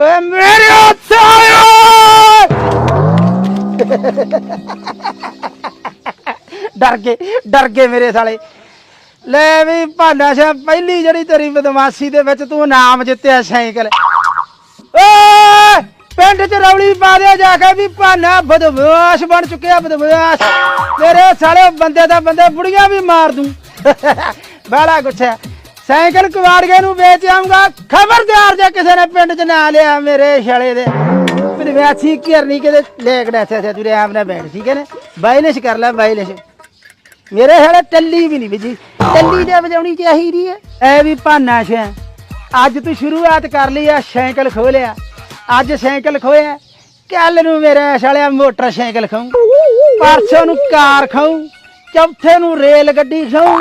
ਓਏ ਮੇਰੇ ਸਾਲਿਓ ਡਰ ਗਏ ਡਰ ਗਏ ਮੇਰੇ ਸਾਲੇ। ਲੈ ਵੀ ਭਾਨਾ ਸ਼ਾ ਪਹਿਲੀ ਜਿਹੜੀ ਤੇਰੀ ਬਦਮਾਸ਼ੀ ਦੇ ਵਿੱਚ ਤੂੰ ਨਾਮ ਜਿੱਤਿਆ ਸਾਈਕਲ। ਓਏ ਪਿੰਡ ਚ ਰੌਲੀ ਪਾ ਦਿਆ ਜਾ ਕੇ ਵੀ ਭਾਨਾ ਬਦਮਾਸ਼ ਬਣ ਚੁੱਕਿਆ, ਬਦਮਾਸ਼। ਤੇਰੇ ਸਾਲੇ ਬੰਦੇ ਦਾ ਬੰਦੇ ਬੁੜੀਆਂ ਵੀ ਮਾਰ ਦੂੰ। ਬਾਲਾ ਗੁੱਛਾ ਸਾਈਕਲ ਕੁਵਾੜਗੇ ਨੂੰ ਵੇਚ ਆਉਂਗਾ ਖਬਰਦਾਰ ਜੇ ਕਿਸੇ ਨੇ ਪਿੰਡ ਚ ਨਾ ਲਿਆ ਮੇਰੇ ਛਾਲੇ ਦੇ। ਬਦਮਾਸ਼ੀ ਕਰਨੀ ਕਿਤੇ ਲੈਕੜਾ ਸੇ ਤੂੰ ਆਮ ਨਾ ਬੈਠ, ਠੀਕ ਹੈ ਨਾ? ਬਾਈਲਿਸ਼ ਕਰ ਲੈ, ਬਾਈਲਿਸ਼। ਮੇਰੇ ਹਲੇ ਟੱਲੀ ਵੀ ਨਹੀਂ ਵਿਜੀ ਟੱਲੀ ਦੇ ਵਜਾਉਣੀ ਚਾਹੀਦੀ ਹੈ। ਐ ਵੀ ਭਾਨਾ ਸ਼ੈ ਅੱਜ ਤੂੰ ਸ਼ੁਰੂਆਤ ਕਰ ਲਈ ਆ, ਸਾਈਕਲ ਖੋਲਿਆ। ਅੱਜ ਸਾਈਕਲ ਖੋਇਆ। ਕੱਲ ਨੂੰ ਮੇਰੇ ਸਾਲਿਆ ਮੋਟਰਸਾਈਕਲ ਖਾਉ ਪਰਸੋਂ ਨੂੰ ਕਾਰ ਖਾਉ ਚੌਥੇ ਨੂੰ ਰੇਲ ਗੱਡੀ ਖਾਉ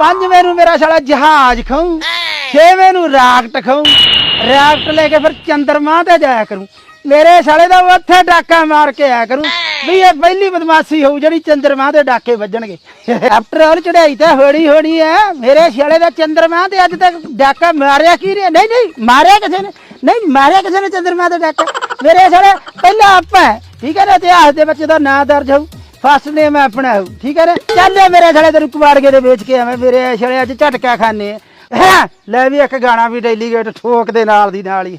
ਪੰਜਵੇਂ ਨੂੰ ਮੇਰਾ ਸਾਲਾ ਜਹਾਜ਼ ਖਾਉ ਛੇਵੇਂ ਨੂੰ ਰਾਕਟ ਖਾਉ ਰਾਕਟ ਲੈ ਕੇ ਫਿਰ ਚੰਦਰਮਾ ਤੇ ਜਾਇਆ ਕਰੂੰ। ਮੇਰੇ ਸਾਲੇ ਦਾ ਉੱਥੇ ਡਾਕਾ ਮਾਰ ਕੇ ਆਇਆ ਕਰੂੰ। ਵੀ ਇਹ ਪਹਿਲੀ ਬਦਮਾਸ਼ੀ ਹੋਊ ਜਿਹੜੀ ਚੰਦਰਮਾ ਤੇ ਡਾਕੇ ਵੱਜਣਗੇ। ਆਫਟਰ ਆਲ ਚੜਾਈ ਤਾਂ ਹੋਣੀ ਹੋਣੀ ਹੈ ਮੇਰੇ ਸਾਲੇ ਦਾ ਚੰਦਰਮਾ ਤੇ ਅੱਜ ਤੱਕ ਡਾਕਾ ਮਾਰਿਆ ਕੀ ਰਿਹਾ ਨਹੀਂ ਨਹੀਂ ਮਾਰਿਆ ਕਿਸੇ ਨੇ? ਨਹੀਂ ਮਾਰਿਆ ਕਿਸੇ ਨੇ ਚੰਦਰਮਾ ਤੇ ਡਾਕਾ? ਮੇਰੇ ਸਾਲੇ ਪਹਿਲਾ ਆਪਾਂ ਠੀਕ ਹੈ ਨਾ ਇਤਿਹਾਸ ਦੇ ਵਿੱਚ ਦਾ ਨਾਂ ਦਰਜ ਹੋਊ। ਫਸਟ ਨੇਮ ਆਪਣਾ ਹੋਊ ਠੀਕ ਹੈ ਨਾ? ਚੱਲ ਮੇਰੇ ਸਾਲੇ ਤੈਨੂੰ ਕੁਵਾੜਗੇ ਦੇ ਵੇਚ ਕੇ ਆਵੇਂ ਮੇਰੇ ਸਾਲੇ ਅੱਜ ਝਟਕਾ ਖਾਣੇ ਹੈਂ, ਲੈ ਵੀ ਇੱਕ ਗਾਣਾ ਵੀ ਡੈਲੀਗੇਟ ਠੋਕ ਦੇ ਨਾਲ ਦੀ ਨਾਲ ਹੀ।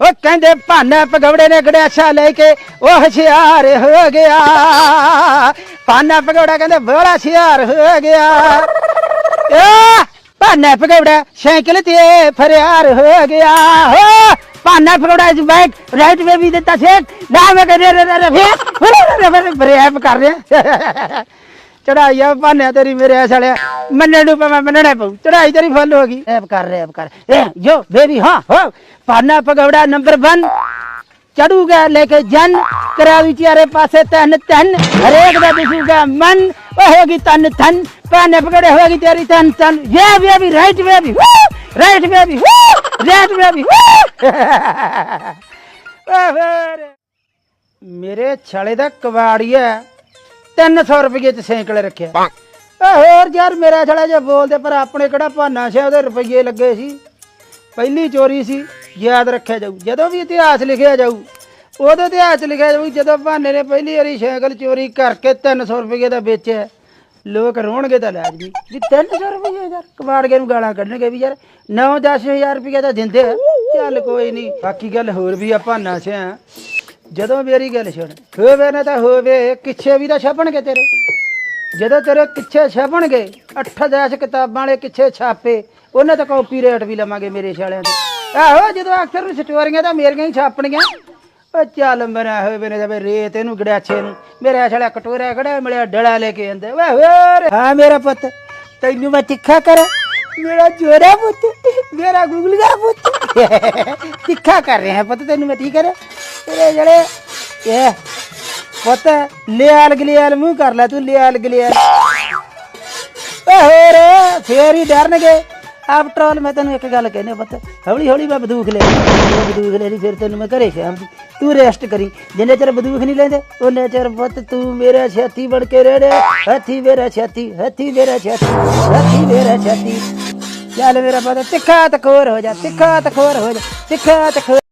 ਉਹ ਕਹਿੰਦੇ ਭਾਨਾ ਪਗਵੜੇ ਨੇ ਗੜਿਆਛਾ ਲੈ ਕੇ ਉਹ ਹੁਸ਼ਿਆਰ ਹੋ ਗਿਆ। ਭਾਨਾ ਪਗਵੜਾ ਕਹਿੰਦੇ ਬੜਾ ਹੁਸ਼ਿਆਰ ਹੋ ਗਿਆ। ਏ ਭਾਨਾ ਪਗਵੜਾ ਸਾਈਕਲ ਤੇ ਫਰਿਆਰ ਹੋ ਗਿਆ। ਹੋ ਭਾਨਾ ਪਗਵੜਾ ਇਸ ਬਾਈਕ ਰਾਈਟ ਵੇ ਵੀ ਦਿੱਤਾ ਸੇਕ ਨਾ ਮੈਂ ਕਹਿੰਦੇ, ਰੇ ਰੇ ਫੇਰ ਬਰੇਪ ਕਰ ਰਿਹਾ। ਚੜਾਈ ਭਾਨਿਆ ਤੇਰੀ ਮੇਰੇ ਐ ਸਾਲਿਆ। ਮੰਨਣ ਨੂੰ ਪਵਾਂ ਮੰਨਣਾ ਪਊ। ਚੜਾਈ ਤੇਰੀ ਫੁੱਲ ਹੋ ਗਈ। ਰੈਪ ਕਰ ਰੈਪ ਕਰ। ਏ, ਜੋ ਬੇਬੀ ਹਾਂ, ਹੋ। ਭਾਨਾ ਪਗਵੜਾ ਨੰਬਰ 1 ਚੜੂਗਾ ਲੈ ਕੇ ਜਨ। ਕਰਾਵੀ ਚਾਰੇ ਪਾਸੇ ਤਨ ਤਨ। ਹਰੇਕ ਦਾ ਦਿਸੂਗਾ ਮਨ। ਉਹ ਹੋਗੀ ਤਨ ਤਨ। ਭਾਨਾ ਪਗੜੇ ਹੋਗੀ ਤੇਰੀ ਤਨ ਤਨ। ਇਹ baby right baby right baby ਵੀ ਬੇਬੀ ਮੇਰੇ ਛਾਲੇ ਦਾ ਕਵਾੜੀਆ 300 ਰੁਪਏ ਚ ਸਾਈਕਲ ਰੱਖਿਆ। ਓ ਹੋਰ ਯਾਰ ਮੇਰਾ ਛੜਾ ਜੇ ਬੋਲਦੇ, ਪਰ ਆਪਣੇ ਕਿਹੜਾ ਭਾਨਾ ਸੀ, ਉਹਦੇ ਰੁਪਏ ਲੱਗੇ ਸੀ। ਪਹਿਲੀ ਚੋਰੀ ਸੀ, ਯਾਦ ਰੱਖਿਆ ਜਾਊ। ਜਦੋਂ ਵੀ ਇਤਿਹਾਸ ਲਿਖਿਆ ਜਾਊ, ਉਦੋਂ ਇਤਿਹਾਸ ਲਿਖਿਆ ਜਾਊ, ਜਦੋਂ ਭਾਨੇ ਨੇ ਪਹਿਲੀ ਵਾਰੀ ਸਾਈਕਲ ਚੋਰੀ ਕਰਕੇ 300 ਰੁਪਏ ਦਾ ਵੇਚਿਆ। ਲੋਕ ਰੋਣਗੇ ਤਾਂ ਲਾਜ਼ਮੀ ਵੀ 300 ਰੁਪਏ ਯਾਰ ਕਬਾੜਗੇ ਨੂੰ ਗਾਲਾਂ ਕੱਢਣਗੇ ਵੀ ਯਾਰ 9-10000 ਰੁਪਏ ਤਾਂ ਦਿੰਦੇ ਆ। ਚੱਲ ਕੋਈ ਨਹੀਂ ਬਾਕੀ ਗੱਲ ਹੋਰ ਵੀ ਆਪਾਂ ਭਾਨਾ ਜਦੋਂ ਮੇਰੀ ਗੱਲ ਸੁਣ, ਹੋਵੇ ਨਾ ਤਾਂ ਹੋਵੇ, ਕਿੱਛੇ ਵੀ ਤਾਂ ਛਪਣਗੇ ਤੇਰੇ। ਜਦੋਂ ਤੇਰੇ ਕਿੱਛੇ ਛਪਣਗੇ, ਅੱਠ ਦਸ ਕਿਤਾਬਾਂ ਵਾਲੇ ਕਿੱਛੇ ਛਾਪੇ, ਉਹਨਾਂ ਤਾਂ ਕਾਪੀ ਰੇਟ ਵੀ ਲਵਾਂਗੇ ਮੇਰੇ ਛਾਲਿਆਂ ਦੇ। ਆਹੋ, ਜਦੋਂ ਅਕਸਰ ਨੂੰ ਸਟੋਰੀਆਂ ਤਾਂ ਮੇਰੀਆਂ ਹੀ ਛਾਪਣਗੀਆਂ। ਓ ਚੱਲ ਮੇਰਾ ਹੋਵੇ ਨੇ ਜਵੇ ਰੇਤ ਇਹਨੂੰ ਗੜਾਛੇ ਨੂੰ। ਮੇਰਾ ਛਾਲਿਆ ਕਟੋਰਾ ਖੜਾ ਮਿਲਿਆ ਡੜਾ ਲੈ ਕੇ ਆਂਦੇ। ਵੇ ਹੋਰ ਹਾਂ ਮੇਰਾ ਪੁੱਤ, ਤੈਨੂੰ ਮੈਂ ਤਿੱਖਾ ਕਰ? ਮੇਰਾ ਜੋਰਾ ਪੁੱਤ, ਮੇਰਾ ਗੁਗਲੀਆ ਪੁੱਤ। ਤਿੱਖਾ ਕਰ ਰਿਹਾ ਪੁੱਤ, ਤੈਨੂੰ ਮੈਂ ਠੀਕ ਕਰ? ਤੇਰੇ ਜਿਹੜੇ, ਇਹ ਪੁੱਤ, ਲਿਆਲ ਗਲਿਆਲ ਮੂੰਹ ਕਰ ਲੈ ਤੂੰ, ਲਿਆਲ ਗਲਿਆਲ। ਓ ਹੋਰ ਫੇਰ ਹੀ ਡਰਨਗੇ। ਆਫਟਰ ਆਲ ਮੈਂ ਤੈਨੂੰ ਇੱਕ ਗੱਲ ਕਹਿੰਦਾ ਪੁੱਤ, ਹੌਲੀ ਹੌਲੀ ਮੈਂ ਬੰਦੂਕ ਲੈ ਲਈ ਬੰਦੂਕ ਲੈ ਲਈ, ਫਿਰ ਤੈਨੂੰ ਮੈਂ ਘਰੇ ਸ਼ਾਮ ਦੀ ਤੂੰ ਰੈਸਟ ਕਰੀ। ਜਿੰਨੇ ਚਿਰ ਬਦੂਖ ਨਹੀਂ ਲੈਂਦੇ, ਉਹਨੇ ਚਿਰ ਪੁੱਤ ਤੂੰ ਮੇਰਾ ਛਾਤੀ ਬਣ ਕੇ ਰਹਿ ਹੱਥੀ ਮੇਰਾ ਛਾਤੀ, ਹੱਥੀ ਮੇਰਾ ਛਾਤੀ, ਹੱਥੀ ਮੇਰਾ ਛਾਤੀ। ਚੱਲ ਮੇਰਾ ਪੁੱਤ, ਤਿੱਖਾ ਤਖੋਰ ਹੋ ਜਾ, ਤਿੱਖਾ ਤਖੋਰ ਹੋ ਜਾ, ਤਿੱਖਾ ਤਖੋਰ